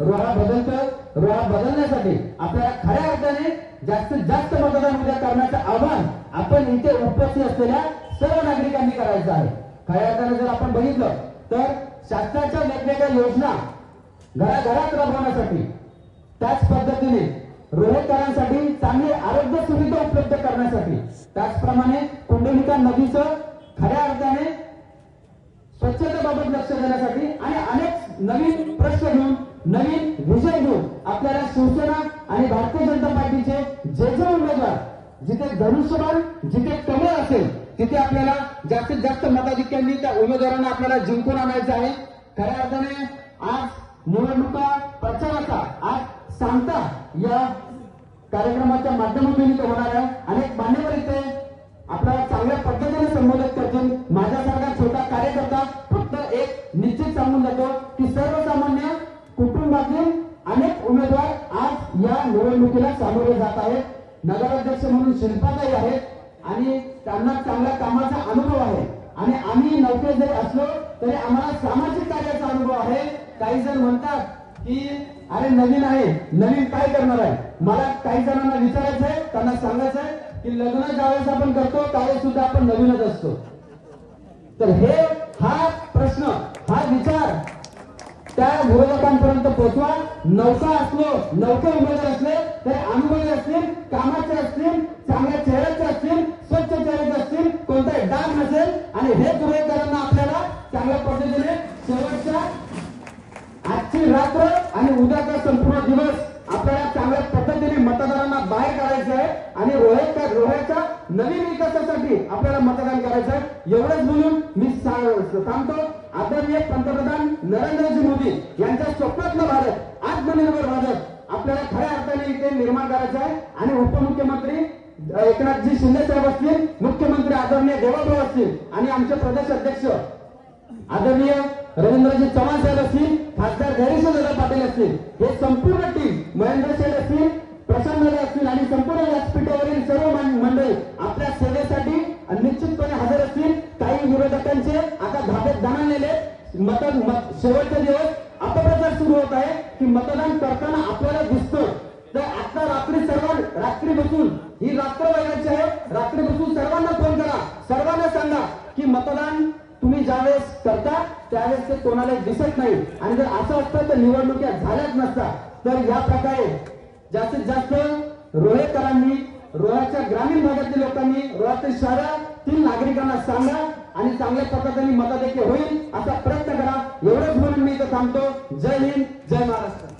रोहा बदलतं रोहा बदलण्यासाठी आपल्याला खऱ्या अर्थाने जास्तीत जास्त मतदान उद्या करण्याचं आव्हान आपण इथे उपस्थित असलेल्या सर्व नागरिकांनी करायचं आहे. खऱ्या अर्थाने जर आपण बघितलं तर शासनाच्या वेगवेगळ्या योजना घराघरात राबवण्यासाठी त्याच पद्धतीने रोहेकरांसाठी चांगली आरोग्य सुविधा उपलब्ध करण्यासाठी त्याचप्रमाणे कुंडलिका नदीचं खऱ्या अर्थाने स्वच्छतेबाबत लक्ष देण्यासाठी आणि अनेक नवीन प्रश्न घेऊन नवीन विजय घेऊन आपल्याला शिवसेना आणि भारतीय जनता पार्टीचे जे जे उमेदवार जिथे धनुष्यबाण जिथे कमळ असेल तिथे आपल्याला जास्तीत जास्त मताधिक्यांनी त्या उमेदवारांना आपल्याला जिंकून आणायचं आहे. खऱ्या अर्थाने आज निवडणुका प्रचाराचा आज सांगता या कार्यक्रमाच्या माध्यमातून इथे होणार आहे. अनेक मान्यवर इथे आपल्याला चांगल्या पद्धतीने संबोधित करतील. माझ्यासारखा छोटा कार्यकर्ता फक्त एक निश्चित सांगून जातो की सर्वसामान्य या निवडणुकीला सामोरे जात आहेत. नगराध्यक्ष म्हणून शिल्पाताई आहेत आणि त्यांना चांगल्या कामाचा अनुभव आहे. आणि आम्ही नौके जरी असलो तरी आम्हाला सामाजिक कार्याचा अनुभव आहे. काही जण म्हणतात की अरे नवीन आहे. नवीन काय करणार आहे? मला काही जणांना विचारायचं आहे त्यांना सांगायचं आहे की लग्न ज्यावेळेस आपण करतो त्यावेळेस सुद्धा आपण नवीनच असतो. तर हे हा प्रश्न त्या विरोधकांपर्यंत पोहोचवा. नौका असलो नौके उमेदवार असले तर अनुभवी असतील कामाचे असतील चांगल्या चेहऱ्याचे असतील स्वच्छ चेहऱ्याचे असतील कोणताही डाग नसेल. आणि हे विरोधकांना आपल्याला चांगल्या पद्धतीने शेवटच्या आजची रात्र आणि उद्याचा संपूर्ण दिवस बाहेर काढायचं आहे आणि रोह्याच्या रोह्याच्या नवीन विकासासाठी आपल्याला मतदान करायचं आहे. एवढंच बोलून मी सांगतो. आदरणीय पंतप्रधान नरेंद्रजी मोदी यांच्या स्वप्नातलं भारत आत्मनिर्भर भारत आपल्याला खऱ्या अर्थाने इथे निर्माण करायचं आहे. आणि उपमुख्यमंत्री एकनाथजी शिंदे साहेब असतील मुख्यमंत्री आदरणीय देवाभाऊ असतील आणि आमचे प्रदेश अध्यक्ष आदरणीय रवींद्रजी चव्हाण साहेब असतील खासदार धैर्यशील पाटील असतील हे संपूर्ण टीम महेंद्र शेठ असतील प्रशांत दादा असतील आणि संपूर्ण व्यासपीठावरील सर्व मं- आपल्या सेवेसाठी निश्चितपणे हजर असतील काही विरोधकांचे. आता धाब्यात जाणलेले मत मत- शेवटचे दिवस अपप्रचार सुरू होत आहे की मतदान करताना आपल्याला दिसतं तर आता रात्री सर्व रात्री बसून ही रात्र व्हायची आहे. रात्री बसून सर्वांना फोन करा. सर्वांना सांगा की मतदान तुम्ही ज्यावेळेस करता त्यावेळेस ते कोणाला दिसत नाही. आणि जर असं असतं तर निवडणुका झाल्याच नसता तर या प्रकारे जास्तीत जास्त रोहेकरांनी रोहाच्या ग्रामीण भागातील लोकांनी रोह्यातील शहरातील नागरिकांना सांगा आणि चांगल्या पद्धतीने मताधिक्य होईल असा प्रयत्न करा. एवढंच म्हणून मी इथं थांबतो. जय हिंद जय महाराष्ट्र.